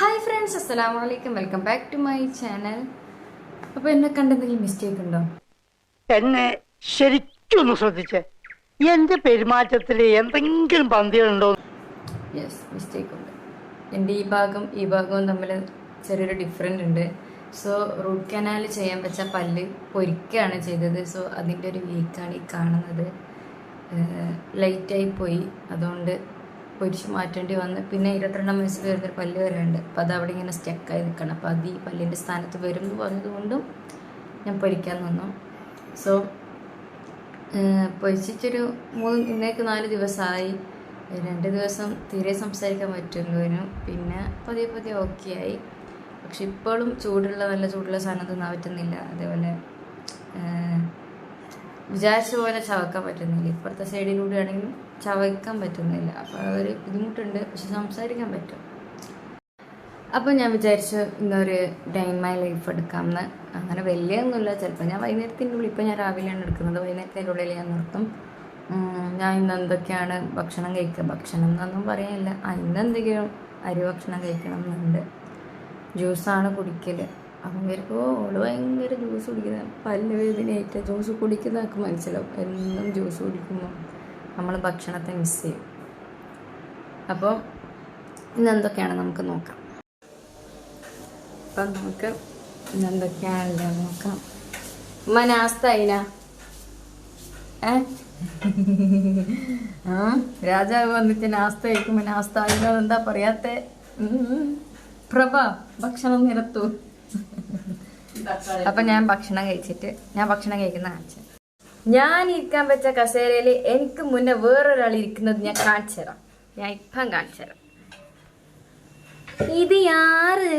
Hi friends അസ്സലാമു വലൈക്കും welcome back to my channel അപ്പോൾ എന്നെ കണ്ടെന്തെങ്കിലും മിസ്റ്റേക്ക് ഉണ്ടോ? എന്നെ ശരിക്കൊന്ന് ശ്രദ്ധിച്ചേ. എന്റെ പെരുമാറ്റത്തിൽ എന്തെങ്കിലും പന്തികളുണ്ടോ? യെസ് മിസ്റ്റേക്ക് ഉണ്ട്. എന്റെ ഈ ഭാഗം ഈ ഭാഗവും തമ്മിൽ ചെറിയൊരു ഡിഫറെന്റ് ഉണ്ട്. സോ റൂട്ട് കനാൽ ചെയ്യാൻ വെച്ച പല്ല് പൊരിക്കുകയാണ് ചെയ്തത്. സോ അതിന്റെ ഒരു വീക്കാണ് ഈ കാണുന്നത്. ലൈറ്റായി പോയി. അതുകൊണ്ട് പൊരിച്ച് മാറ്റേണ്ടി വന്ന്. പിന്നെ ഇരുപത്തിരണ്ടാം വയസ്സിൽ വരുന്നൊരു പല്ല് വരെയുണ്ട്. അപ്പോൾ അത് അവിടെ ഇങ്ങനെ സ്റ്റക്കായി നിൽക്കണം. അപ്പോൾ അത് ഈ പല്ലിന്റെ സ്ഥാനത്ത് വരും എന്ന് പറഞ്ഞതുകൊണ്ടും ഞാൻ പൊരിക്കാൻ നിന്നു. സോ പൊരിച്ചിട്ടൊരു മൂന്ന് ഇന്നേക്ക് നാല് ദിവസമായി. രണ്ട് ദിവസം തീരെ സംസാരിക്കാൻ പറ്റുന്നതിനും പിന്നെ പതിയെ പതിയെ ഓക്കെ ആയി. പക്ഷെ ഇപ്പോഴും ചൂടുള്ള നല്ല ചൂടുള്ള സാധനം തിന്നാൻ പറ്റുന്നില്ല. അതേപോലെ വിചാരിച്ച പോലെ ചവക്കാൻ പറ്റുന്നില്ല. ഇപ്പുറത്തെ സൈഡിലൂടെ ആണെങ്കിലും ചവയ്ക്കാൻ പറ്റുന്നില്ല. അപ്പോൾ ഒരു ബുദ്ധിമുട്ടുണ്ട്. പക്ഷെ സംസാരിക്കാൻ പറ്റും. അപ്പോൾ ഞാൻ വിചാരിച്ചു ഇന്നൊരു ഡൈൻ മൈ ലൈഫ് എടുക്കാമെന്ന്. അങ്ങനെ വലിയ ഒന്നുമില്ല ചിലപ്പോൾ ഞാൻ വൈകുന്നേരത്തിന്റെ ഉള്ളിൽ ഇപ്പോൾ ഞാൻ രാവിലെയാണ് എടുക്കുന്നത്. വൈകുന്നേരത്തിന്റെ ഉള്ളിൽ ഞാൻ നിർത്തും. ഞാൻ ഇന്ന് എന്തൊക്കെയാണ് ഭക്ഷണം കഴിക്കുക? ഭക്ഷണം എന്നൊന്നും പറയാനില്ല. ഇന്ന് എന്തെങ്കിലും അരി ഭക്ഷണം കഴിക്കണം എന്നുണ്ട് ജ്യൂസാണ് കുടിക്കൽ അപ്പം വരുമ്പോൾ ഓൾ ഭയങ്കര ജ്യൂസ് കുടിക്കുന്ന പല്ല് വേദനയായിട്ട് ജ്യൂസ് കുടിക്കുന്നതൊക്കെ മനസ്സിലാവും. എന്നും ജ്യൂസ് കുടിക്കുമ്പോൾ നമ്മൾ ഭക്ഷണത്തെ മിസ് ചെയ്യും. അപ്പോൾ ഇന്ന് എന്തൊക്കെയാണ് നമുക്ക് നോക്കാം? അപ്പം നമുക്ക് ഇന്ന് എന്തൊക്കെയാണല്ലോ നോക്കാം. ഉമ്മ നാസ്ത അതിനാ രാജാവ് വന്നിട്ട് നാസ്ത കഴിക്കുമ്പോൾ നാസ്ത അതിനോട് എന്താ പറയാത്തേ. പ്രഭ ഭക്ഷണം നിരത്തു. അപ്പൊ ഞാൻ ഭക്ഷണം കഴിച്ചിട്ട് ഞാൻ ഭക്ഷണം കഴിക്കുന്ന കാണിച്ചു ഞാൻ ഇരിക്കാൻ വെച്ച കസേരയിൽ എനിക്ക് മുന്നേ വേറൊരാൾ ഇരിക്കുന്നത് ഞാൻ കാണിച്ചു തരാം. ഞാൻ ഇപ്പം കാണിച്ചു തരാം. ഇത് യാറ്?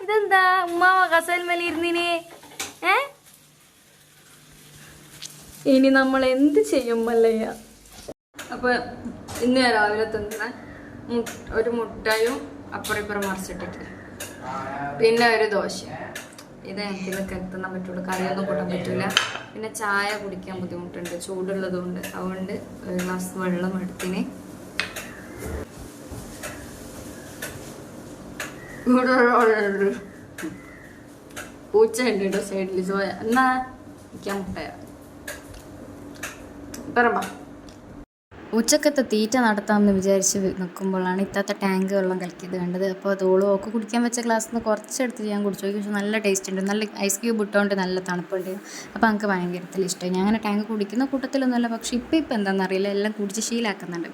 ഇതെന്താ? ഉമ്മാവ കസേര മേലെ ഇരുന്നിനെ? ഏ? ഇനി നമ്മൾ എന്ത് ചെയ്യും മല്ലയ്യ? അപ്പൊ ഇന്ന് ഞാൻ രാവിലെ തന്നെ ഒരു മുട്ടയും അപ്പുറം ഇപ്പുറം മറിച്ചിട്ടിട്ട്. പിന്നെ ഒരു ദോശ. ഇത് ഇതൊക്കെ തിന്നാൻ പറ്റുള്ളൂ. കറിയൊന്നും കൂട്ടാൻ പറ്റില്ല പിന്നെ ചായ കുടിക്കാൻ ബുദ്ധിമുട്ടുണ്ട്. ചൂടുള്ളതുകൊണ്ട്. അതുകൊണ്ട് ഒരു ഗ്ലാസ് വെള്ളം എടുത്തിന്. പൂച്ച ഉണ്ട് കേട്ടോ സൈഡിൽ ചോയ എന്നാ? മുട്ടയാ. പറമ്പ ഉച്ചക്കത്തെ തീറ്റ നടത്താമെന്ന് വിചാരിച്ച് നിൽക്കുമ്പോഴാണ് ഇത്താത്ത ടാങ്ക് വെള്ളം കലക്കിയത് കണ്ടത്. അപ്പോൾ അത് ഓളും ഓക്ക് കുടിക്കാൻ വെച്ച ഗ്ലാസ്സിൽ നിന്ന് കുറച്ചെടുത്ത് ഞാൻ കുടിച്ചു. നോക്കി പക്ഷേ നല്ല ടേസ്റ്റ് ഉണ്ട്. നല്ല ഐസ് ക്യൂബ് ഇട്ടുകൊണ്ട് നല്ല തണുപ്പുണ്ട്. അപ്പോൾ എനിക്ക് ഭയങ്കരത്തിൽ ഇഷ്ടമായി. ഞാൻ അങ്ങനെ ടാങ്ക് കുടിക്കുന്ന കൂട്ടത്തിലൊന്നുമല്ല. പക്ഷേ ഇപ്പോൾ ഇപ്പോൾ എന്താണെന്നറിയില്ല എല്ലാം കുടിച്ച് ശീലാക്കുന്നുണ്ട്.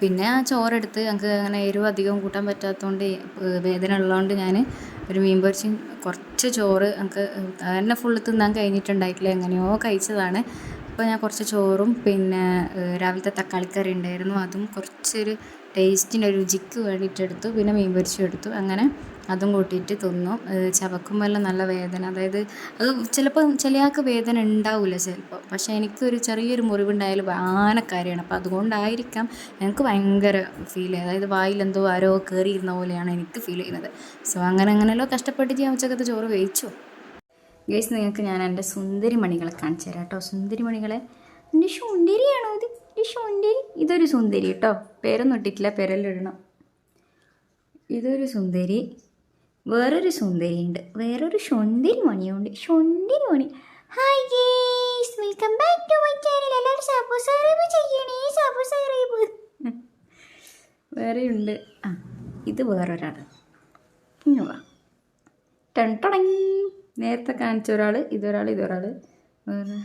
പിന്നെ ആ ചോറെടുത്ത് ഞങ്ങൾക്ക് അങ്ങനെ എരിവ് അധികം കൂട്ടാൻ പറ്റാത്തതുകൊണ്ട് വേദന ഉള്ളതുകൊണ്ട് ഞാൻ ഒരു മീൻ പൊരിച്ചും കുറച്ച് ചോറ് നമുക്ക് തന്നെ ഫുള്ള് തിന്നാൻ കഴിഞ്ഞിട്ടുണ്ടായിട്ടില്ല. എങ്ങനെയോ കഴിച്ചതാണ്. അപ്പോൾ ഞാൻ കുറച്ച് ചോറും പിന്നെ രാവിലത്തെ തക്കാളിക്കറി ഉണ്ടായിരുന്നു. അതും കുറച്ചൊരു ടേസ്റ്റിന്റെ രുചിക്ക് വേണ്ടിയിട്ട് എടുത്തു. പിന്നെ മീൻ പൊരിച്ചും എടുത്തു. അങ്ങനെ അതും കൂട്ടിയിട്ട് തിന്നു. ചവക്കും ചവക്കുമ്പോൾ നല്ല വേദന. അതായത് അത് ചിലപ്പോൾ ചിലയാൾക്ക് വേദന ഉണ്ടാവില്ല ചിലപ്പോൾ പക്ഷേ എനിക്കൊരു ചെറിയൊരു മുറിവുണ്ടായാലും ആനക്കാരിയാണ്. അപ്പോൾ അതുകൊണ്ടായിരിക്കാം എനിക്ക് ഭയങ്കര ഫീൽ ചെയ്യുന്നത്. അതായത് വായിലെന്തോ ആരോ കയറിയിരുന്ന പോലെയാണ് എനിക്ക് ഫീൽ ചെയ്യുന്നത്. സോ അങ്ങനെ അങ്ങനെയല്ലോ കഷ്ടപ്പെട്ടിട്ട് ഞാൻ ഉച്ചക്കത്തെ ചോറ് വേവിച്ചു. ഗേസ് നിങ്ങൾക്ക് ഞാൻ എന്റെ സുന്ദരി മണികളെ കാണിച്ചു തരാം കേട്ടോ. സുന്ദരി മണികളെ എന്റെ സുന്ദരിയാണോ ഇത്? ഈ സുന്ദരി ഇതൊരു സുന്ദരി കേട്ടോ. പേരൊന്നും ഇട്ടിട്ടില്ല പേരെല്ലാം ഇതൊരു സുന്ദരി. വേറൊരു സുന്ദരി ഉണ്ട്. വേറൊരു സുന്ദരി മണിയുണ്ട് സുന്ദരി മണി hi guys welcome back to my channel എല്ലാവരും സബ്സ്ക്രൈബ് ചെയ്യണേ. സബ്സ്ക്രൈബ് വേറെയുണ്ട് ആ ഇത് വേറൊരാൾ ഇങ്ങ് വാ. ടൺ ടടങ്. നേരത്തെ കാണിച്ച ഒരാൾ ഇതൊരാൾ ഇതൊരാൾ വേറെ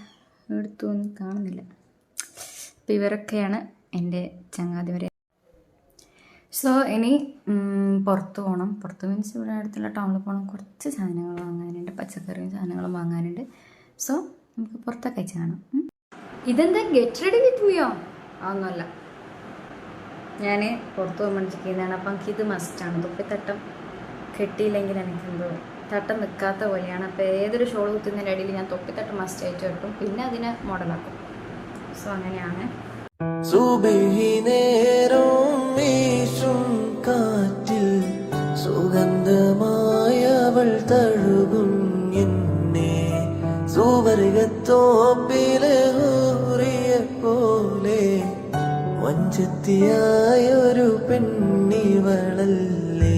എടുത്തൊന്നും കാണുന്നില്ല. അപ്പം ഇവരൊക്കെയാണ് എന്റെ ചങ്ങാതിവരെ സോ ഇനി പുറത്ത് പോകണം പുറത്ത് മീൻസ് ഇവിടെ അടുത്തുള്ള ടൗണിൽ പോകണം കുറച്ച് സാധനങ്ങൾ വാങ്ങാനുണ്ട്. പച്ചക്കറിയും സാധനങ്ങളും വാങ്ങാനുണ്ട്. സോ നമുക്ക് പുറത്തൊക്കെ അയച്ച് കാണാം. ഇതെന്താ? ഗെറ്റ് റെഡി വിത്ത് വിയോ അതൊന്നുമല്ല. ഞാൻ പുറത്ത് പോകുമ്പോൾ ചെയ്യുന്നതാണ് അപ്പം എനിക്ക് ഇത് മസ്റ്റാണ് തൊപ്പിത്തട്ടം കെട്ടിയില്ലെങ്കിൽ എനിക്കെന്തോ തട്ടം നിൽക്കാത്ത പോലെയാണ്. അപ്പോൾ ഏതൊരു ഷോൾ കുത്തുന്നതിന്റെ ഇടയിൽ ഞാൻ തൊപ്പിത്തട്ട് മസ്റ്റ് ആയിട്ട് വെക്കും. പിന്നെ അതിനെ മോഡലാക്കും. സോ അങ്ങനെയാണ്. നേരം വീശും സുഗന്ധമായവൾ തഴുകും എന്നെ. സുവർഗത്തോപ്പിലെ ഹൂറിയ പോലെ വഞ്ചത്തിയായൊരു പെണ്ണിവളല്ലേ.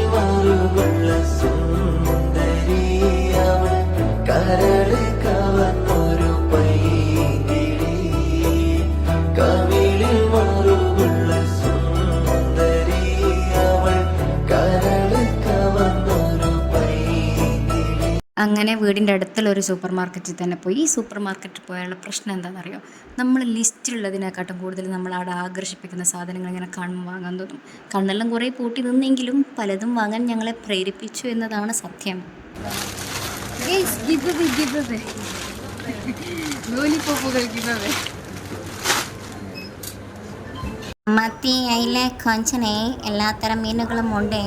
അങ്ങനെ വീടിന്റെ അടുത്തുള്ള ഒരു സൂപ്പർ മാർക്കറ്റിൽ തന്നെ പോയി. ഈ സൂപ്പർ മാർക്കറ്റിൽ പോയാലുള്ള പ്രശ്നം എന്താണെന്നറിയോ? നമ്മൾ ലിസ്റ്റിലുള്ളതിനെക്കാട്ടും കൂടുതൽ നമ്മൾ അവിടെ ആകർഷിപ്പിക്കുന്ന സാധനങ്ങൾ ഇങ്ങനെ കാണുമ്പോൾ വാങ്ങാൻ തോന്നും. കണ്ണെല്ലാം കുറേ പൂട്ടി നിന്നെങ്കിലും പലതും വാങ്ങാൻ ഞങ്ങളെ പ്രേരിപ്പിച്ചു എന്നതാണ് സത്യം. മത്തി അയില കൊഞ്ചനെ എല്ലാത്തരം മീനുകളും ഉണ്ട്.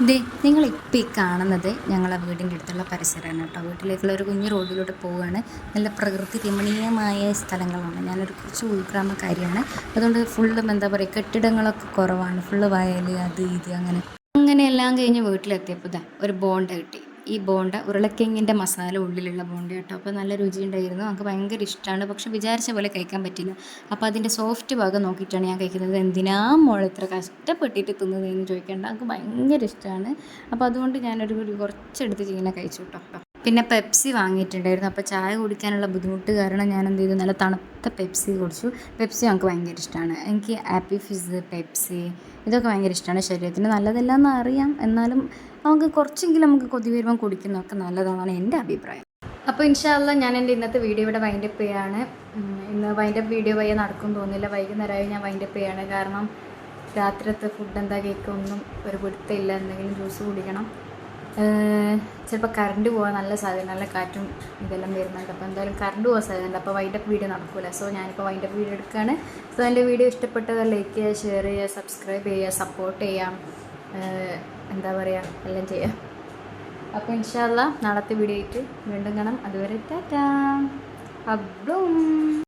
ദേ നിങ്ങൾ ഇപ്പോൾ ഈ കാണുന്നത് ഞങ്ങളെ വീടിന്റെ അടുത്തുള്ള പരിസരമാണ് കേട്ടോ. വീട്ടിലേക്കുള്ള ഒരു കുഞ്ഞു റോഡിലൂടെ പോവുകയാണ് നല്ല പ്രകൃതി രമണീയമായ സ്ഥലങ്ങളാണ്. ഞാനൊരു കുറച്ച് ഉൾഗ്രാമക്കാരിയാണ് അതുകൊണ്ട് ഫുള്ളും എന്താ പറയുക കെട്ടിടങ്ങളൊക്കെ കുറവാണ്. ഫുള്ള് വയൽ അത് ഇത് അങ്ങനെ. അങ്ങനെ എല്ലാം കഴിഞ്ഞ് വീട്ടിലെത്തിയപ്പോൾ ഇതാ ഒരു ബോണ്ട കിട്ടി. ഈ ബോണ്ട ഉരുളക്കിഴങ്ങിന്റെ മസാല ഉള്ളിലുള്ള ബോണ്ട കേട്ടോ. അപ്പോൾ നല്ല രുചിയുണ്ടായിരുന്നു. നമുക്ക് ഭയങ്കര ഇഷ്ടമാണ് പക്ഷെ വിചാരിച്ച പോലെ കഴിക്കാൻ പറ്റില്ല. അപ്പോൾ അതിന്റെ സോഫ്റ്റ് ഭാഗം നോക്കിയിട്ടാണ് ഞാൻ കഴിക്കുന്നത്. എന്തിനാ മോൾ ഇത്ര കഷ്ടപ്പെട്ടിട്ട് തിന്നതെന്ന് ചോദിക്കേണ്ട. നമുക്ക് ഭയങ്കര ഇഷ്ടമാണ് അപ്പോൾ അതുകൊണ്ട് ഞാനൊരു കുറച്ചെടുത്ത് ചെയ്യുന്ന കഴിച്ചു കേട്ടോ. പിന്നെ പെപ്സി വാങ്ങിയിട്ടുണ്ടായിരുന്നു. അപ്പോൾ ചായ കുടിക്കാനുള്ള ബുദ്ധിമുട്ട് കാരണം ഞാൻ എന്ത് ചെയ്തു? നല്ല തണുത്ത പെപ്സി കുടിച്ചു. പെപ്സി ഞങ്ങൾക്ക് ഭയങ്കര ഇഷ്ടമാണ് എനിക്ക് ആപ്പി ഫിസ് പെപ്സി ഇതൊക്കെ ഭയങ്കര ഇഷ്ടമാണ് ശരീരത്തിന്. നല്ലതല്ല എന്ന് അറിയാം. എന്നാലും നമുക്ക് കുറച്ചെങ്കിലും നമുക്ക് കൊതി വരുമ്പോൾ കുടിക്കുന്നതൊക്കെ നല്ലതാണെന്നാണ് എന്റെ അഭിപ്രായം. അപ്പോൾ ഇൻഷാല്ല ഞാൻ എന്റെ ഇന്നത്തെ വീഡിയോ ഇവിടെ വൈൻഡപ്പ് ചെയ്യാണ്. ഇന്ന് വൈൻഡപ്പ് വീഡിയോ വയ്യ നടക്കും തോന്നില്ല വൈകുന്നേരമായി ഞാൻ വൈൻഡപ്പ് ചെയ്യാണ്. കാരണം രാത്രിത്തെ ഫുഡ് എന്താ കേൾക്കൊന്നും ഒരു പിടുത്തമില്ല എന്തെങ്കിലും ജ്യൂസ് കുടിക്കണം. ചിലപ്പോൾ കറണ്ട് പോകാൻ നല്ല സാധ്യത നല്ല കാറ്റും ഇതെല്ലാം വരുന്നുണ്ട്. അപ്പോൾ എന്തായാലും കറണ്ട് പോകാൻ സാധ്യതയുണ്ട്. അപ്പോൾ വൈൻഡപ്പ് വീഡിയോ നടക്കില്ല സോ ഞാനിപ്പോൾ വൈൻഡപ്പ് വീഡിയോ എടുക്കുകയാണ് സോ എന്റെ വീഡിയോ ഇഷ്ടപ്പെട്ടത് ലൈക്ക് ചെയ്യുക ഷെയർ ചെയ്യുക സബ്സ്ക്രൈബ് ചെയ്യുക സപ്പോർട്ട് ചെയ്യാം എന്താ പറയുക എല്ലാം ചെയ്യാം അപ്പോൾ ഇൻഷാല്ല നാളത്തെ വീഡിയോ ആയിട്ട് വീണ്ടും കാണാം. അതുവരെ ടാറ്റാ. അബ്ലും